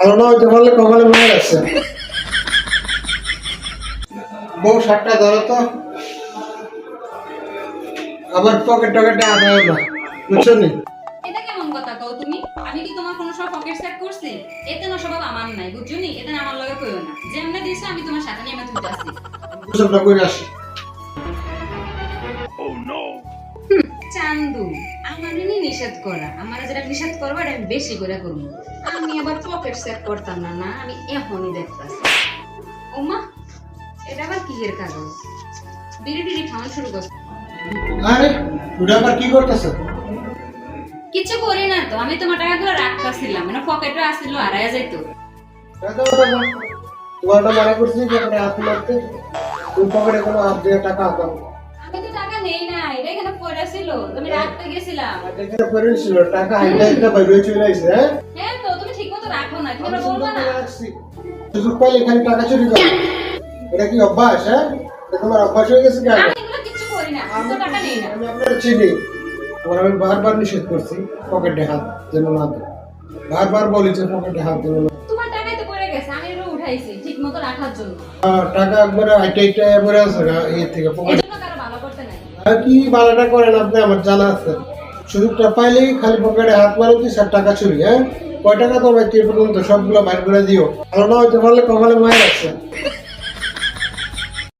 ভালো হইতে পারলে কপালে মায়ের আছে বউ সাতটা ধরো তো। আবার পকেট টকেটে আদায় না। বুঝছ নি? এটা কেমন কথা কও তুমি? আমি কি তোমার কোনো সব পকেট সেট করছি? এতে না আমার নাই বুঝছ নি? এটা আমার লগে কইও না। যেমনে দিছো আমি তোমার সাথে নিয়ে আসি। আসি চান্দু। আমার নিষেধ করা। আমার যেটা নিষেধ করব এটা আমি বেশি করে করব। আমি আবার পকেট সেট করতাম না না আমি এখনই দেখতাছি। ওমা এটা আবার কিসের কাগজ? বিড়ি বিড়ি খাওয়া শুরু করছে। আরে ওটা আবার কি করতেছে? কিছু করি না তো আমি তোমার টাকাগুলো রাখতেছিলাম মানে পকেটে আসছিল আড়াই যাইতো। তোমারটা মানা করছি যে আপনি হাত তুমি পকেটে কোনো হাত দিয়ে টাকা আমি তো টাকা নেই না এটা এখানে পড়ে ছিল আমি রাখতে গেছিলাম। এখানে পড়েছিল টাকা হাইটা একটা বাইরে চলে আসছে হ্যাঁ? হ্যাঁ তো তুমি ঠিক রাখো না তুমি আমি আবার সুন্দর বলবা না। সুযোগ পাইলে এখানে টাকা চুরি করো। এটা কি অভ্যাস হ্যাঁ? তোমার অভ্যাস হয়ে গেছে কেন? আমি এগুলো কিচ্ছু করি না আমি তো টাকা নেই না। আমি আপনার চিনি। তোমার আমি বারবার নিষেধ করছি পকেটে হাত যেন না বারবার বলি যে পকেটে হাত দেবো না তোমার টাকাই তো পড়ে গেছে আমি এগুলো উঠাইছি ঠিক রাখার জন্য। টাকা একবারে আইটা আইটা এবারে আছে গা, এই থেকে পকেটে। আর কি বালাটা করেন আপনি? আমার জানা আছে। সুযোগটা পাইলেই খালি পকেটে হাত মারো কি স্যার টাকা চুরি হ্যাঁ? কয় টাকা তো ভাই পর্যন্ত সবগুলো বাইর করে দিও। ভালো না হইতে পারলে কপালে মায়ের আছে।